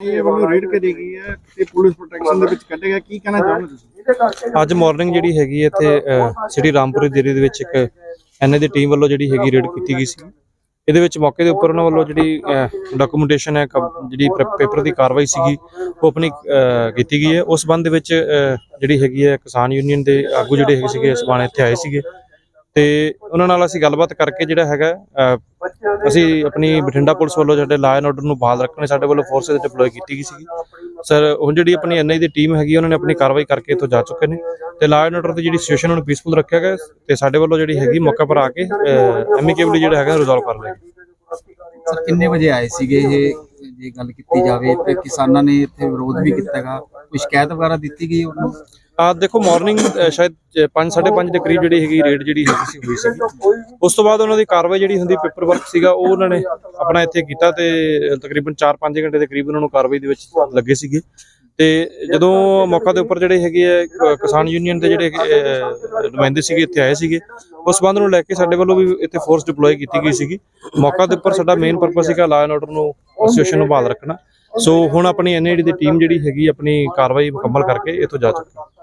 ਇਹ ਵੱਲੋਂ ਰੇਡ ਕਰੀ ਗਈ ਹੈ ਤੇ ਪੁਲਿਸ ਪ੍ਰੋਟੈਕਸ਼ਨ ਦੇ ਵਿੱਚ ਕੱਢੇਗਾ ਕੀ ਕਹਿਣਾ ਚਾਹੋਗੇ ਤੁਸੀਂ? ਅੱਜ ਮਾਰਨਿੰਗ ਜਿਹੜੀ ਹੈਗੀ ਇੱਥੇ ਸਿਟੀ ਰਾਮਪੁਰੀ ਦੇਰੀ ਦੇ ਵਿੱਚ ਇੱਕ ਐਨਏ ਦੀ ਟੀਮ ਵੱਲੋਂ ਜਿਹੜੀ ਹੈਗੀ ਰੇਡ ਕੀਤੀ ਗਈ ਸੀ। ਇਹਦੇ ਵਿੱਚ ਮੌਕੇ ਦੇ ਉੱਪਰ ਉਹਨਾਂ ਵੱਲੋਂ ਜਿਹੜੀ ਡਾਕੂਮੈਂਟੇਸ਼ਨ ਹੈ ਜਿਹੜੀ ਪੇਪਰ ਦੀ ਕਾਰਵਾਈ ਸੀਗੀ ਉਹ ਆਪਣੀ ਕੀਤੀ ਗਈ ਹੈ। ਉਸ ਸੰਬੰਧ ਦੇ ਵਿੱਚ ਜਿਹੜੀ ਹੈਗੀ ਹੈ ਕਿਸਾਨ ਯੂਨੀਅਨ ਦੇ ਆਗੂ ਜਿਹੜੇ ਹੈਗੇ ਸੀਗੇ ਸਮਾਨ ਇੱਥੇ ਆਏ ਸੀਗੇ। ਤੇ ਉਹਨਾਂ ਨਾਲ ਅਸੀਂ ਗੱਲਬਾਤ ਕਰਕੇ ਜਿਹੜਾ ਹੈਗਾ ਅਸੀਂ ਆਪਣੀ ਬਠਿੰਡਾ ਪੁਲਿਸ ਵੱਲੋਂ ਜਿਹੜੇ ਲਾਅ ਐਂਡ ਆਰਡਰ ਨੂੰ ਬਹਾਲ ਰੱਖਣੇ ਸਾਡੇ ਵੱਲੋਂ ਫੋਰਸਸ ਡਿਪਲੋਏ ਕੀਤੀ ਗਈ ਸੀਗੀ। ਸਰ ਹੁਣ ਜਿਹੜੀ ਆਪਣੀ ਐਨਆਈ ਦੀ ਟੀਮ ਹੈਗੀ ਉਹਨਾਂ ਨੇ ਆਪਣੀ ਕਾਰਵਾਈ ਕਰਕੇ ਇੱਥੋਂ ਜਾ ਚੁੱਕੇ ਨੇ ਤੇ ਲਾਅ ਐਂਡ ਆਰਡਰ ਦੀ ਜਿਹੜੀ ਸਿਚੁਏਸ਼ਨ ਨੂੰ ਪੀਸਫੁਲ ਰੱਖਿਆ ਗਿਆ ਤੇ ਸਾਡੇ ਵੱਲੋਂ ਜਿਹੜੀ ਹੈਗੀ ਮੌਕਾ ਪਰ ਆ ਕੇ ਐਮੀਕੇਬਲੀ ਜਿਹੜਾ ਹੈਗਾ ਰਿਜ਼ੋਲਵ ਕਰ ਲਿਆ ਸਰ ਕਿੰਨੇ ਵਜੇ ਆਏ ਸੀਗੇ ਇਹ ਜੇ ਗੱਲ ਕੀਤੀ ਜਾਵੇ ਤੇ ਕਿਸਾਨਾਂ ਨੇ ਇੱਥੇ ਵਿਰੋਧ ਵੀ ਕੀਤਾਗਾ ਕੋਈ ਸ਼ਿਕਾਇਤ ਵਗੈਰਾ ਦਿੱਤੀ ਗਈ ਉਹਨਾਂ? ਨੂੰ ਆ ਦੇਖੋ ਮਾਰਨਿੰਗ ਸ਼ਾਇਦ 5 5:30 ਦੇ ਕਰੀਬ ਜਿਹੜੀ ਹੈਗੀ ਰੇਡ ਜਿਹੜੀ ਹੈਗੀ ਸੀ ਹੋਈ ਸੀ ਉਸ ਤੋਂ ਬਾਅਦ ਉਹਨਾਂ ਦੀ ਕਾਰਵਾਈ ਜਿਹੜੀ ਹੁੰਦੀ ਪੇਪਰ ਵਰਕ ਸੀਗਾ, ਉਹ ਉਹਨਾਂ ਨੇ ਆਪਣਾ ਇੱਥੇ ਕੀਤਾ ਤੇ ਤਕਰੀਬਨ 4-5 ਘੰਟੇ ਦੇ ਕਰੀਬ ਉਹਨਾਂ ਨੂੰ ਕਾਰਵਾਈ ਦੇ ਵਿੱਚ ਲੱਗੇ ਸੀਗੇ। ਤੇ ਜਦੋਂ ਮੌਕਾ ਦੇ ਉੱਪਰ ਜਿਹੜੇ ਹੈਗੇ ਆ ਕਿਸਾਨ ਯੂਨੀਅਨ ਦੇ ਜਿਹੜੇ ਨੁਮਾਇੰਦੇ ਸੀਗੇ, ਇੱਥੇ ਆਏ ਸੀਗੇ, ਉਸ ਸੰਬੰਧ ਨੂੰ ਲੈ ਕੇ ਸਾਡੇ ਵੱਲੋਂ ਵੀ ਇੱਥੇ ਫੋਰਸ ਡਿਪਲੋਏ ਕੀਤੀ ਗਈ ਸੀਗੀ। ਮੌਕਾ ਦੇ ਉੱਪਰ ਸਾਡਾ ਮੇਨ ਪਰਪਸ ਸੀਗਾ ਲਾ ਐਂਡ ਆਰਡਰ ਨੂੰ ਸਿਚੁਏਸ਼ਨ ਨੂੰ ਬਹਾਲ ਰੱਖਣਾ। ਸੋ ਹੁਣ ਆਪਣੀ ਐਨਏਡੀ ਦੀ ਟੀਮ ਜਿਹੜੀ ਹੈਗੀ, ਆਪਣੀ ਕਾਰਵਾਈ ਮੁਕੰਮਲ ਕਰਕੇ ਇੱਥੋਂ ਜਾ ਚੁੱਕੀ।